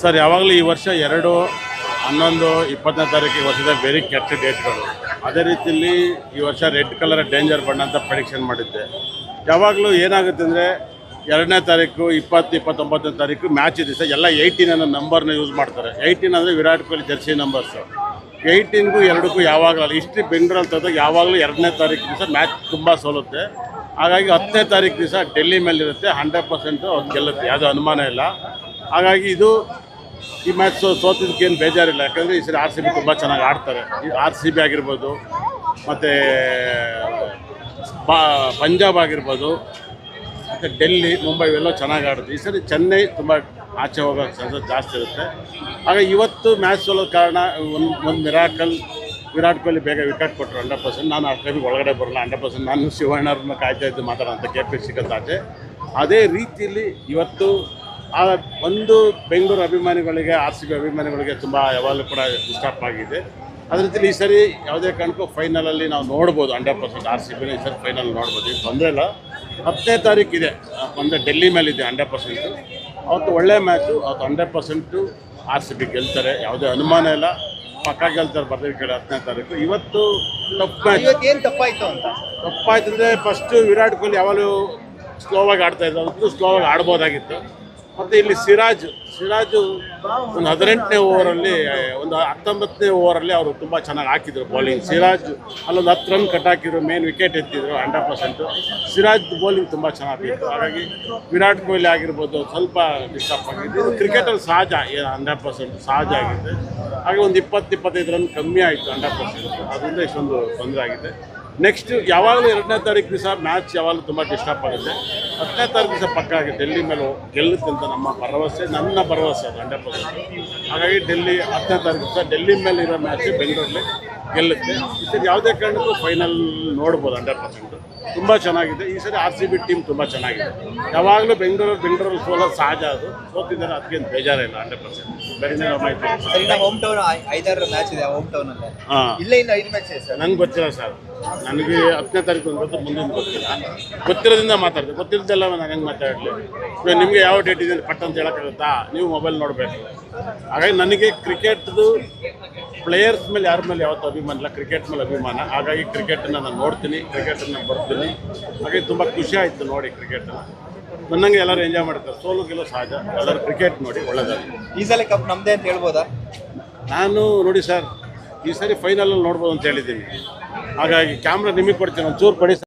Sir, ಯಾವಾಗಲೂ ಈ ವರ್ಷ ಎರಡು, ಹನ್ನೊಂದು, ಇಪ್ಪತ್ತನೇ ತಾರೀಕಿಗೆ ವರ್ಷದ ವೆರಿ ಕೆಟ್ಟ ಡೇಟ್ಗಳು ಅದೇ ರೀತಿಯಲ್ಲಿ ಈ ವರ್ಷ ರೆಡ್ ಕಲರ್ ಡೇಂಜರ್ ಬಣ್ಣ ಅಂತ ಪ್ರೆಡಿಕ್ಷನ್ ಮಾಡಿದ್ದೆ. ಯಾವಾಗಲೂ ಏನಾಗುತ್ತೆ ಅಂದರೆ, ಎರಡನೇ ತಾರೀಕು, ಇಪ್ಪತ್ತು, ಇಪ್ಪತ್ತೊಂಬತ್ತನೇ ತಾರೀಕು ಮ್ಯಾಚ್ ಇದೆ ಸರ್. ಎಲ್ಲ ಏಯ್ಟೀನ್ ಅನ್ನೋ ನಂಬರ್ನ ಯೂಸ್ ಮಾಡ್ತಾರೆ. ಏಯ್ಟೀನ್ ಅಂದರೆ ವಿರಾಟ್ ಕೊಹ್ಲಿ ಜರ್ಸಿ ನಂಬರ್ಸು ಏಯ್ಟೀನ್ಗೂ ಎರಡಕ್ಕೂ ಯಾವಾಗಲೂ ಇಷ್ಟು ಬೆಂಗಳೂರಲ್ಲಿ ತಂದಾಗ ಯಾವಾಗಲೂ ಎರಡನೇ ತಾರೀಕು ದಿವಸ ಮ್ಯಾಚ್ ತುಂಬ ಸೋಲುತ್ತೆ. ಹಾಗಾಗಿ ಹತ್ತನೇ ತಾರೀಕು ದಿವಸ ಡೆಲ್ಲಿ ಮೇಲಿರುತ್ತೆ ಹಂಡ್ರೆಡ್ ಪರ್ಸೆಂಟು ಅದು ಗೆಲ್ಲುತ್ತೆ, ಯಾವುದೂ ಅನುಮಾನ ಇಲ್ಲ. ಹಾಗಾಗಿ ಇದು ಈ ಮ್ಯಾಚ್ ಸೋತಿದ್ದಕ್ಕೇನು ಬೇಜಾರಿಲ್ಲ, ಯಾಕಂದರೆ ಈ ಸರಿ ಆರ್ ಸಿ ಬಿ ತುಂಬ ಚೆನ್ನಾಗಿ ಆಡ್ತಾರೆ. ಈ ಆರ್ ಸಿ ಬಿ ಆಗಿರ್ಬೋದು, ಮತ್ತು ಬಾ, ಪಂಜಾಬ್ ಆಗಿರ್ಬೋದು, ಮತ್ತು ಡೆಲ್ಲಿ, ಮುಂಬೈ ಇವೆಲ್ಲ ಚೆನ್ನಾಗಿ ಆಡುತ್ತೆ. ಈ ಸರಿ ಚೆನ್ನೈ ತುಂಬ ಆಚೆ ಹೋಗೋ ಚಾನ್ಸಸ್ ಜಾಸ್ತಿ ಇರುತ್ತೆ. ಹಾಗಾಗಿ ಇವತ್ತು ಮ್ಯಾಚ್ ಸೋಲೋದ ಕಾರಣ, ಒಂದು ಒಂದು ಮಿರಾಕಲ್ ವಿರಾಟ್ ಕೊಹ್ಲಿ ಬೇಗ ವಿಕೆಟ್ ಕೊಟ್ಟರು ಹಂಡ್ರೆಡ್ ಪರ್ಸೆಂಟ್ ನಾನು ಆ ಟೈಮಿಗೆ ಒಳಗಡೆ ಬರಲ್ಲ ಹಂಡ್ರೆಡ್ ಪರ್ಸೆಂಟ್ ನಾನು ಶಿವಣ್ಣವ್ರನ್ನ ಕಾಯ್ತಾ ಇದ್ದು ಮಾತಾಡೋಂಥ ಕೆ ಪಿ ಸಿಗತ್ತಾಚೆ ಅದೇ ರೀತಿಯಲ್ಲಿ ಇವತ್ತು ಆ ಒಂದು ಬೆಂಗಳೂರು ಅಭಿಮಾನಿಗಳಿಗೆ ಆರ್ ಸಿ ಬಿ ಅಭಿಮಾನಿಗಳಿಗೆ ತುಂಬ ಯಾವಾಗಲೂ ಕೂಡ ಡಿಸ್ಟರ್ಬ್ ಆಗಿದೆ. ಅದೇ ರೀತಿಲಿ ಈ ಸರಿ ಯಾವುದೇ ಕಾರಣಕ್ಕೂ ಫೈನಲಲ್ಲಿ ನಾವು ನೋಡ್ಬೋದು ಹಂಡ್ರೆಡ್ ಪರ್ಸೆಂಟ್ ಆರ್ ಸಿ ಬಿನ ಈ ಸರಿ ಫೈನಲ್ ನೋಡ್ಬೋದು. ಈಗ ತೊಂದರೆ ಇಲ್ಲ. ಹತ್ತನೇ ತಾರೀಕು ಇದೆ. ಡೆಲ್ಲಿ ಮೇಲಿದೆ ಹಂಡ್ರೆಡ್ ಪರ್ಸೆಂಟು ಅವತ್ತು ಒಳ್ಳೆ ಮ್ಯಾಚು ಅವತ್ತು hundred percent R C B ಗೆಲ್ತಾರೆ. ಯಾವುದೇ ಅನುಮಾನ ಇಲ್ಲ. ಪಕ್ಕ ಗೆಲ್ತಾರೆ ಬರ್ತೀವಿ ಕಡೆ ಹತ್ತನೇ ತಾರೀಕು. ಇವತ್ತು ತಪ್ಪಾಯ್ತು. ಮ್ಯಾಚ್ ಇವತ್ತು ಏನು ತಪ್ಪಾಯ್ತು ಅಂತ? ತಪ್ಪಾಯ್ತು ಅಂದರೆ ಫಸ್ಟು ವಿರಾಟ್ ಕೊಹ್ಲಿ ಯಾವಾಗಲೂ ಸ್ಲೋವಾಗಿ ಆಡ್ತಾ ಇದ್ದ ಅದಕ್ಕೂ ಸ್ಲೋವಾಗಿ ಆಡ್ಬೋದಾಗಿತ್ತು. ಮತ್ತು ಇಲ್ಲಿ ಸಿರಾಜ್, ಸಿರಾಜು ಒಂದು ಹದಿನೆಂಟನೇ ಓವರಲ್ಲಿ, ಒಂದು ಹತ್ತೊಂಬತ್ತನೇ ಓವರಲ್ಲಿ ಅವರು ತುಂಬ ಚೆನ್ನಾಗಿ ಹಾಕಿದ್ರು ಬೌಲಿಂಗ್ ಸಿರಾಜ್ ಅಲ್ಲೊಂದು ಹತ್ತು ರನ್ ಕಟ್ ಹಾಕಿದ್ರು ಮೇನ್ ವಿಕೆಟ್ ಎತ್ತಿದ್ರು ಹಂಡ್ರೆಡ್ ಪರ್ಸೆಂಟು ಸಿರಾಜ್ ಬೌಲಿಂಗ್ ತುಂಬ ಚೆನ್ನಾಗಿತ್ತು ಹಾಗಾಗಿ ವಿರಾಟ್ ಕೊಹ್ಲಿ ಆಗಿರ್ಬೋದು, ಸ್ವಲ್ಪ ಡಿಸ್ಟರ್ಬ್ ಆಗಿದೆ ಇದು ಕ್ರಿಕೆಟಲ್ಲಿ ಸಹಜ ಹಂಡ್ರೆಡ್ ಪರ್ಸೆಂಟ್ ಸಹಜ ಆಗಿದೆ. ಹಾಗೆ ಒಂದು ಇಪ್ಪತ್ತು, ಇಪ್ಪತ್ತೈದು ರನ್ ಕಮ್ಮಿ ಆಯಿತು ಹಂಡ್ರೆಡ್ ಪರ್ಸೆಂಟ್ ಅದರಿಂದ ಇಷ್ಟೊಂದು ತೊಂದರೆ ಆಗಿದೆ. ನೆಕ್ಸ್ಟ್ ಯಾವಾಗಲೂ ಎರಡನೇ ತಾರೀಕು ದಿವಸ ಮ್ಯಾಚ್ ಯಾವಾಗಲೂ ತುಂಬ ಡಿಸ್ಟರ್ಬ್ ಆಗುತ್ತೆ ಹತ್ತನೇ ತಾರೀಕು ದಿವಸ ಪಕ್ಕ ಆಗಿ ಡೆಲ್ಲಿ ಮೇಲೆ ಗೆಲ್ಲುತ್ತೆ ಅಂತ ನಮ್ಮ ಭರವಸೆ, ನನ್ನ ಭರವಸೆ ಅದು ಹಂಡ್ರೆಡ್ ಪರ್ಸೆಂಟ್ ಹಾಗಾಗಿ ಡೆಲ್ಲಿ ಹತ್ತನೇ ತಾರೀಕು ದಿವಸ ಡೆಲ್ಲಿ ಮೇಲೆ ಇರೋ ಮ್ಯಾಚ್ ಬೆಂಗಳೂರಲ್ಲಿ ಗೆಲ್ಲುತ್ತೆ. ಈ ಸರಿ ಯಾವುದೇ ಕಾರಣಕ್ಕೂ ಫೈನಲ್ ನೋಡ್ಬೋದು ಹಂಡ್ರೆಡ್ ಪರ್ಸೆಂಟ್ ತುಂಬ ಚೆನ್ನಾಗಿದೆ. ಈ ಸರಿ ಆರ್ ಸಿ ಬಿ ಟೀಮ್ ತುಂಬ ಚೆನ್ನಾಗಿದೆ. ಯಾವಾಗಲೂ ಬೆಂಗಳೂರು ಬೆಂಗಳೂರು ಸೋಲೋದು ಸಹಜ ಅದು. ಸೋತಿದ್ದಾರೆ ಅದಕ್ಕೇನು ಬೇಜಾರಿಲ್ಲ ಹಂಡ್ರೆಡ್ ಪರ್ಸೆಂಟ್ ನಮ್ಮ ಹೋಮ್ ಟೌನ್ ಐದಾರು ಮ್ಯಾಚ್ ಇದೆ ಹೋಮ್ ಟೌನಲ್ಲಿ ಹಾಂ. ಇಲ್ಲೇ ಇನ್ನು ಐದು ಮ್ಯಾಚ್ ಇದೆ ಸರ್ ನಂಗೆ ಗೊತ್ತಿಲ್ಲ ಸರ್ ನನಗೆ ಹತ್ತನೇ ತಾರೀಕು ಒಂದು ಗೊತ್ತು ಮುಂದಿನ ಗೊತ್ತಿಲ್ಲ. ಗೊತ್ತಿರೋದ್ರಿಂದ ಮಾತಾಡಿದೆ. ಗೊತ್ತಿಲ್ಲದೆಲ್ಲ ನಾನು ಹೆಂಗೆ ಮಾತಾಡಲಿ ಇವಾಗ ನಿಮಗೆ ಯಾವ ಡೇಟ್ ಇದೆ ಪಟ್ ಅಂತ ಹೇಳೋಕ್ಕಾಗುತ್ತಾ? ನೀವು ಮೊಬೈಲ್ ನೋಡಬೇಕು. ಹಾಗಾಗಿ ನನಗೆ ಕ್ರಿಕೆಟ್ದು ಪ್ಲೇಯರ್ಸ್ ಮೇಲೆ ಯಾರ ಮೇಲೆ ಯಾವತ್ತೂ ಅಭಿಮಾನ ಇಲ್ಲ ಕ್ರಿಕೆಟ್ ಮೇಲೆ ಅಭಿಮಾನ. ಹಾಗಾಗಿ ಕ್ರಿಕೆಟನ್ನು ನಾನು ನೋಡ್ತೀನಿ ಕ್ರಿಕೆಟನ್ನು ಬರ್ತೀನಿ. ಹಾಗಾಗಿ ತುಂಬ ಖುಷಿ ಆಯಿತು ನೋಡಿ ಕ್ರಿಕೆಟನ್ನು ನನ್ನಂಗೆ ಎಲ್ಲರೂ ಎಂಜಾಯ್ ಮಾಡ್ತಾರೆ. ಸೋಲು ಗೆಲ್ಲೋ ಸಹಜ ಎಲ್ಲರೂ ಕ್ರಿಕೆಟ್ ನೋಡಿ ಒಳ್ಳೆಯದಾಗಿ ಈ ಸಲ ಕಪ್ ನಮ್ದೇ ಅಂತ ಹೇಳ್ಬೋದಾ? ನಾನು ನೋಡಿ ಸರ್ ಈ ಸರಿ ಫೈನಲಲ್ಲಿ ನೋಡ್ಬೋದು ಅಂತ ಹೇಳಿದ್ದೀನಿ. ಹಾಗಾಗಿ ಕ್ಯಾಮ್ರಾ ನಿಮಗೆ ಕೊಡ್ತೀನಿ ಒಂಚೂರು ಕೊಡಿ